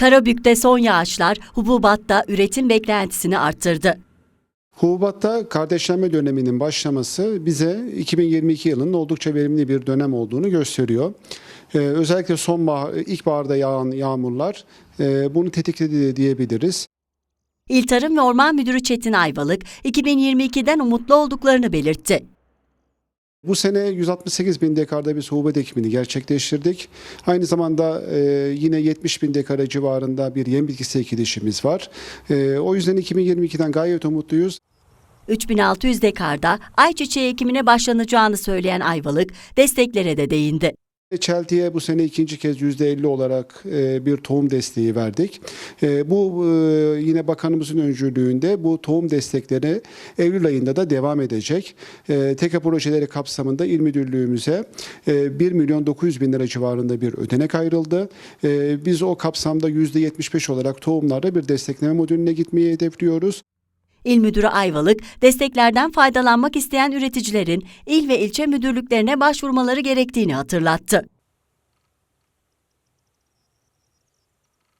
Karabük'te son yağışlar hububatta üretim beklentisini arttırdı. Hububatta kardeşlenme döneminin başlaması bize 2022 yılının oldukça verimli bir dönem olduğunu gösteriyor. Ee, özellikle sonbahar, ilkbaharda yağan yağmurlar e, bunu tetikledi diyebiliriz. İl Tarım ve Orman Müdürü Çetin Ayvalık 2022'den umutlu olduklarını belirtti. Bu sene 168 bin dekarda bir hububat ekimini gerçekleştirdik. Aynı zamanda e, yine 70 bin dekara civarında bir yem bitkisi ekilişimiz var. E, o yüzden 2022'den gayet umutluyuz. 3600 dekarda ayçiçeği ekimine başlanacağını söyleyen Ayvalık desteklere de değindi. Çelti'ye bu sene ikinci kez %50 olarak e, bir tohum desteği verdik. E, Bu e, yine bakanımızın öncülüğünde bu tohum destekleri Eylül ayında da devam edecek. E, TEKA projeleri kapsamında İl Müdürlüğümüze e, 1 milyon 900 bin lira civarında bir ödenek ayrıldı. E, Biz o kapsamda %75 olarak tohumlarda bir destekleme modülüne gitmeyi hedefliyoruz. İl Müdürü Ayvalık, desteklerden faydalanmak isteyen üreticilerin il ve ilçe müdürlüklerine başvurmaları gerektiğini hatırlattı.